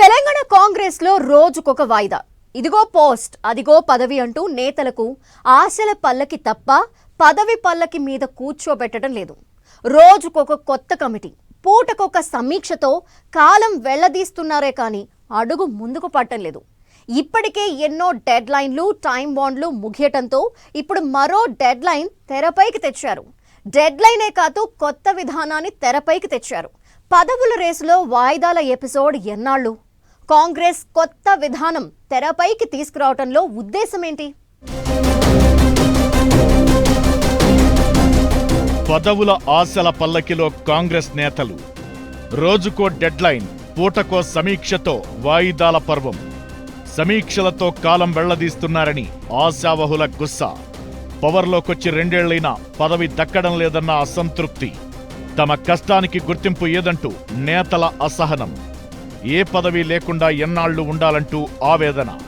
తెలంగాణ కాంగ్రెస్లో రోజుకొక వాయిదా. ఇదిగో పోస్ట్ అదిగో పదవి అంటూ నేతలకు ఆశల పల్లకి తప్ప పదవి పల్లకి మీద కూర్చోబెట్టడం లేదు. రోజుకొక కొత్త కమిటీ పూటకొక సమీక్షతో కాలం వెళ్ళదీస్తున్నారే కానీ అడుగు ముందుకు పట్టం లేదు. ఇప్పటికే ఎన్నో డెడ్ లైన్లు టైం బాండ్లు ముగియటంతో ఇప్పుడు మరో డెడ్ లైన్ తెరపైకి తెచ్చారు. డెడ్ లైనే కాదు కొత్త విధానాన్ని తెరపైకి తెచ్చారు. పదవుల రేసులో వాయిదాల ఎపిసోడ్ ఎన్నాళ్ళు? కాంగ్రెస్ కొత్త విధానం తెరపైకి తీసుకురావటంలో ఉద్దేశం ఏంటి పదవుల ఆశల పల్లకిలో కాంగ్రెస్ నేతలు. రోజుకో డెడ్లైన్ పూటకో సమీక్షతో వాయిదాల పర్వం. సమీక్షలతో కాలం వెళ్ళదీస్తున్నారని ఆశావహుల గుస్స. పవర్లోకొచ్చి రెండేళ్ళైనా పదవి దక్కడం లేదన్న అసంతృప్తి. తమ కష్టానికి గుర్తింపు ఏదంటూ నేతల అసహనం. ఏ పదవి లేకుండా ఎన్నాళ్ళు ఉండాలంటూ ఆవేదన.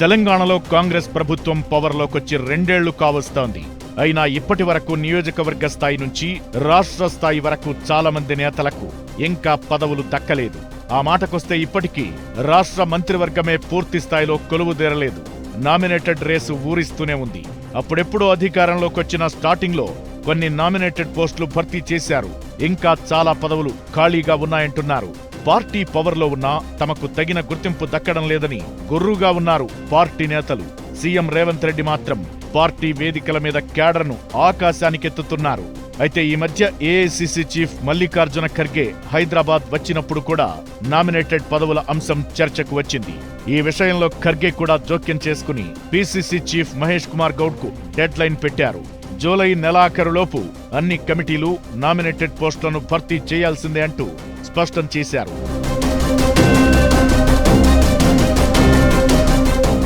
తెలంగాణలో కాంగ్రెస్ ప్రభుత్వం పవర్లోకొచ్చి రెండేళ్ళు కావస్తోంది. అయినా ఇప్పటి వరకు నియోజకవర్గ స్థాయి నుంచి రాష్ట్ర స్థాయి వరకు చాలా మంది నేతలకు ఇంకా పదవులు దక్కలేదు. ఆ మాటకొస్తే ఇప్పటికీ రాష్ట్ర మంత్రివర్గమే పూర్తి స్థాయిలో కొలువుదేరలేదు నామినేటెడ్ రేసు ఊరిస్తూనే ఉంది. అప్పుడెప్పుడో అధికారంలోకొచ్చిన స్టార్టింగ్లో కొన్ని నామినేటెడ్ పోస్టులు భర్తీ చేశారు. ఇంకా చాలా పదవులు ఖాళీగా ఉన్నాయంటున్నారు. పార్టీ పవర్లో ఉన్నా తమకు తగిన గుర్తింపు దక్కడం లేదని గుర్రుగా ఉన్నారు పార్టీ నేతలు. సీఎం రేవంత్ రెడ్డి మాత్రం పార్టీ వేదికల మీద క్యాడర్ను ఆకాశానికెత్తుతున్నారు. అయితే ఈ మధ్య ఏఐసిసి చీఫ్ మల్లికార్జున ఖర్గే హైదరాబాద్ వచ్చినప్పుడు కూడా నామినేటెడ్ పదవుల అంశం చర్చకు వచ్చింది. ఈ విషయంలో ఖర్గే కూడా జోక్యం చేసుకుని పిసిసి చీఫ్ మహేష్ కుమార్ గౌడ్కు డెడ్ లైన్ పెట్టారు. జూలై నెలాఖరులోపు అన్ని కమిటీలు నామినేటెడ్ పోస్టులను భర్తీ చేయాల్సిందే అంటూ స్పష్టం చేశారు.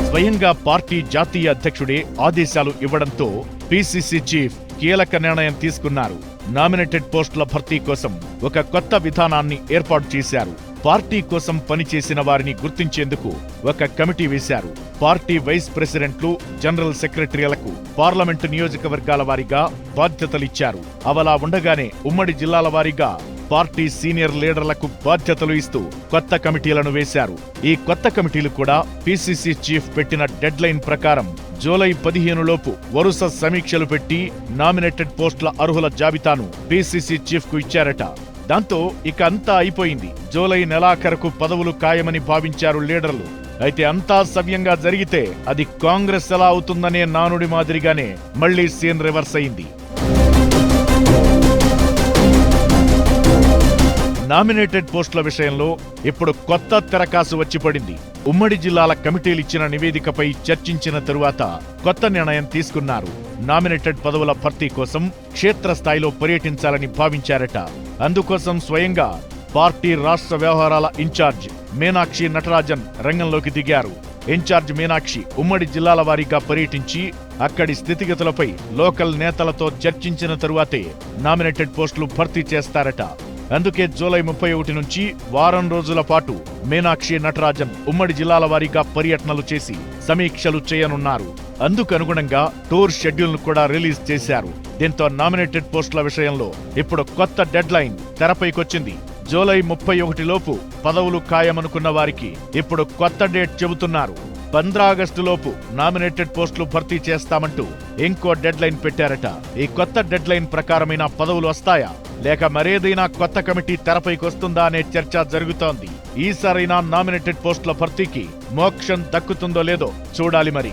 స్వయంగా పార్టీ జాతీయ అధ్యక్షుడే ఆదేశాలు ఇవ్వడంతో పిసిసి చీఫ్ కీలక నిర్ణయం తీసుకున్నారు. నామినేటెడ్ పోస్టుల భర్తీ కోసం ఒక కొత్త విధానాన్ని ఏర్పాటు చేశారు. పార్టీ కోసం పనిచేసిన వారిని గుర్తించేందుకు ఒక కమిటీ వేశారు. పార్టీ వైస్ ప్రెసిడెంట్లు జనరల్ సెక్రటరీలకు పార్లమెంటు నియోజకవర్గాల వారీగా బాధ్యతలిచ్చారు. అవలా ఉండగానే ఉమ్మడి జిల్లాల వారీగా పార్టీ సీనియర్ లీడర్లకు బాధ్యతలు ఇస్తూ కొత్త కమిటీలను వేశారు. ఈ కొత్త కమిటీలు కూడా పిసిసి చీఫ్ పెట్టిన డెడ్ లైన్ ప్రకారం జూలై పదిహేనులోపు వరుస సమీక్షలు పెట్టి నామినేటెడ్ పోస్టుల అర్హుల జాబితాను పిసిసి చీఫ్కు ఇచ్చారట. దాంతో ఇక అంతా అయిపోయింది. జూలై నెలాఖరుకు పదవులు ఖాయమని భావించారు లీడర్లు. అయితే అంతా సవ్యంగా జరిగితే అది కాంగ్రెస్ ఎలా అవుతుందనే నానుడి మాదిరిగానే మళ్ళీ సీన్ రివర్స్ అయింది. నామినేటెడ్ పోస్టుల విషయంలో ఇప్పుడు కొత్త తెరకాసు వచ్చి పడింది ఉమ్మడి జిల్లాల కమిటీలు ఇచ్చిన నివేదికపై చర్చించిన తరువాత కొత్త నిర్ణయం తీసుకున్నారు. నామినేటెడ్ పదవుల భర్తీ కోసం క్షేత్రస్థాయిలో పర్యటించాలని భావించారట. అందుకోసం స్వయంగా పార్టీ రాష్ట్ర వ్యవహారాల ఇన్ఛార్జ్ మీనాక్షి నటరాజన్ రంగంలోకి దిగారు. ఇన్ఛార్జ్ మీనాక్షి ఉమ్మడి జిల్లాల వారీగా పర్యటించి అక్కడి స్థితిగతులపై లోకల్ నేతలతో చర్చించిన తరువాతే నామినేటెడ్ పోస్టులు భర్తీ చేస్తారట. అందుకే జూలై ముప్పై ఒకటి నుంచి వారం రోజుల పాటు మీనాక్షి నటరాజన్ ఉమ్మడి జిల్లాల వారీగా పర్యటనలు చేసి సమీక్షలు చేయనున్నారు. అందుకనుగుణంగా టూర్ షెడ్యూల్ను కూడా రిలీజ్ చేశారు. దీంతో నామినేటెడ్ పోస్టుల విషయంలో ఇప్పుడు కొత్త డెడ్లైన్ తెరపైకొచ్చింది. జూలై ముప్పై ఒకటి లోపు పదవులు ఖాయమనుకున్న వారికి ఇప్పుడు కొత్త డేట్ చెబుతున్నారు. ఆగస్టులోపు నామినేటెడ్ పోస్టులు భర్తీ చేస్తామంటూ ఇంకో డెడ్లైన్ పెట్టారట. ఈ కొత్త డెడ్లైన్ ప్రకారమైన పదవులు వస్తాయా? లేక మరేదైనా కొత్త కమిటీ తెరపైకి వస్తుందా అనే చర్చ జరుగుతోంది. ఈసారైనా నామినేటెడ్ పోస్టుల భర్తీకి మోక్షం దక్కుతుందో లేదో చూడాలి మరి.